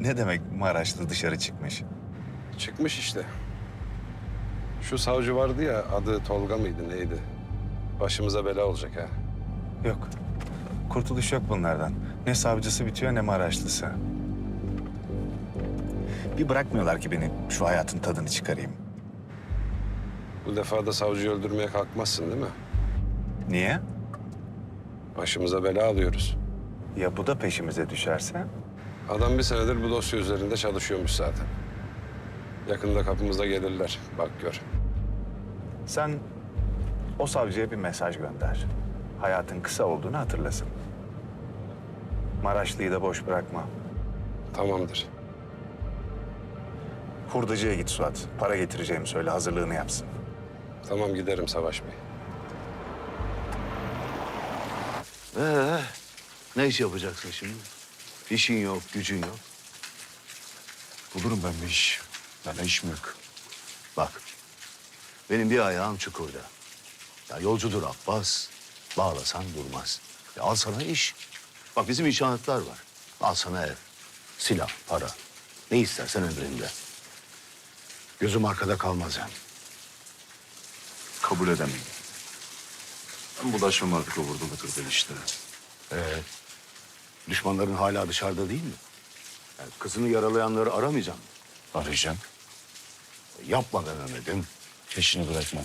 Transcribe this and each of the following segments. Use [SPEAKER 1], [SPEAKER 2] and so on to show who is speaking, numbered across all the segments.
[SPEAKER 1] Ne demek Maraşlı dışarı çıkmış?
[SPEAKER 2] Çıkmış işte. Şu savcı vardı ya adı Tolga mıydı neydi? Başımıza bela olacak ha.
[SPEAKER 1] Yok. Kurtuluş yok bunlardan. Ne savcısı bitiyor ne Maraşlısı. Bir bırakmıyorlar ki beni şu hayatın tadını çıkarayım.
[SPEAKER 2] Bu defa da savcıyı öldürmeye kalkmazsın değil mi?
[SPEAKER 1] Niye?
[SPEAKER 2] Başımıza bela alıyoruz.
[SPEAKER 1] Ya bu da peşimize düşerse?
[SPEAKER 2] Adam bir senedir bu dosya üzerinde çalışıyormuş zaten. Yakında kapımıza gelirler. Bak gör.
[SPEAKER 1] Sen o savcıya bir mesaj gönder. Hayatın kısa olduğunu hatırlasın. Maraşlı'yı da boş bırakma.
[SPEAKER 2] Tamamdır.
[SPEAKER 1] Hurdacıya git Suat. Para getireceğimi söyle, hazırlığını yapsın.
[SPEAKER 2] Tamam giderim Savaş Bey.
[SPEAKER 3] Ee, ne iş yapacaksın şimdi? İşin yok, gücün yok.
[SPEAKER 4] Bulurum ben bir iş. Bana iş mi yok?
[SPEAKER 3] Bak, benim bir ayağım çukurda. Ya yolcudur Abbas, bağlasan durmaz. Ya al sana iş. Bak bizim inşaatlar var. Al sana ev, silah, para. Ne istersen emrinde. Gözüm arkada kalmaz hem.
[SPEAKER 4] Kabul edemem. Ben bulaşmam artık o vurdum oturduğun işlere.
[SPEAKER 3] Ee, düşmanların hala dışarıda değil mi? Yani kızını yaralayanları aramayacağım.
[SPEAKER 4] Arayacağım.
[SPEAKER 3] Yapma be Mehmet'im.
[SPEAKER 4] Peşini bırakmam.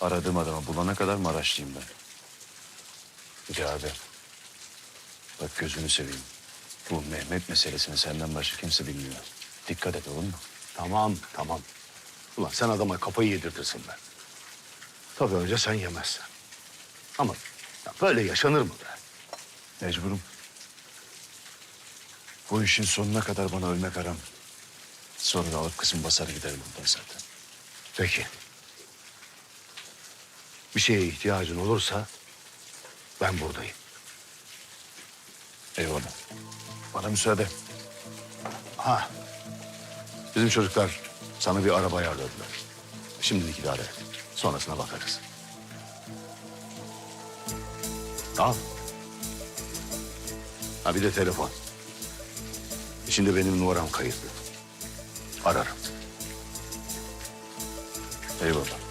[SPEAKER 4] Aradığım adamı bulana kadar Maraşlıyım ben. Cabe. Bak gözünü seveyim. Bu Mehmet meselesini senden başka kimse bilmiyor. Dikkat et olur mu?
[SPEAKER 3] Tamam, tamam. Ulan sen adama kafayı yedirtirsin be. Tabii önce sen yemezsen. Ama ya böyle yaşanır mı be?
[SPEAKER 4] Mecburum. Bu işin sonuna kadar bana ölmek haram. Sonra da alıp kızım basar giderim buradan zaten.
[SPEAKER 3] Peki. Bir şeye ihtiyacın olursa ben buradayım.
[SPEAKER 4] Eyvallah. Bana müsaade.
[SPEAKER 3] Ha. Bizim çocuklar sana bir araba ayarladılar. Şimdilik idare et. Sonrasına bakarız. Al. Ha bir de telefon. İçinde benim numaram kayıtlı. Ararım.
[SPEAKER 4] Eyvallah.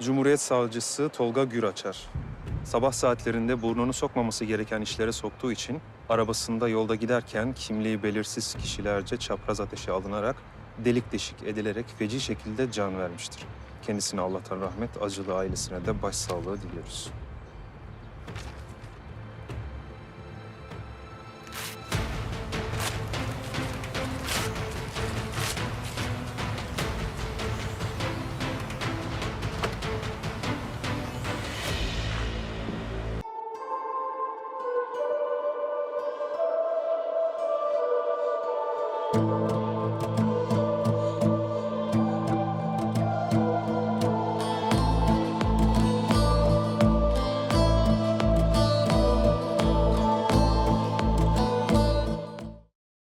[SPEAKER 5] Cumhuriyet Savcısı Tolga Güraçar. Sabah saatlerinde burnunu sokmaması gereken işlere soktuğu için arabasında yolda giderken kimliği belirsiz kişilerce çapraz ateşe alınarak delik deşik edilerek feci şekilde can vermiştir. Kendisine Allah'tan rahmet, acılı ailesine de başsağlığı diliyoruz.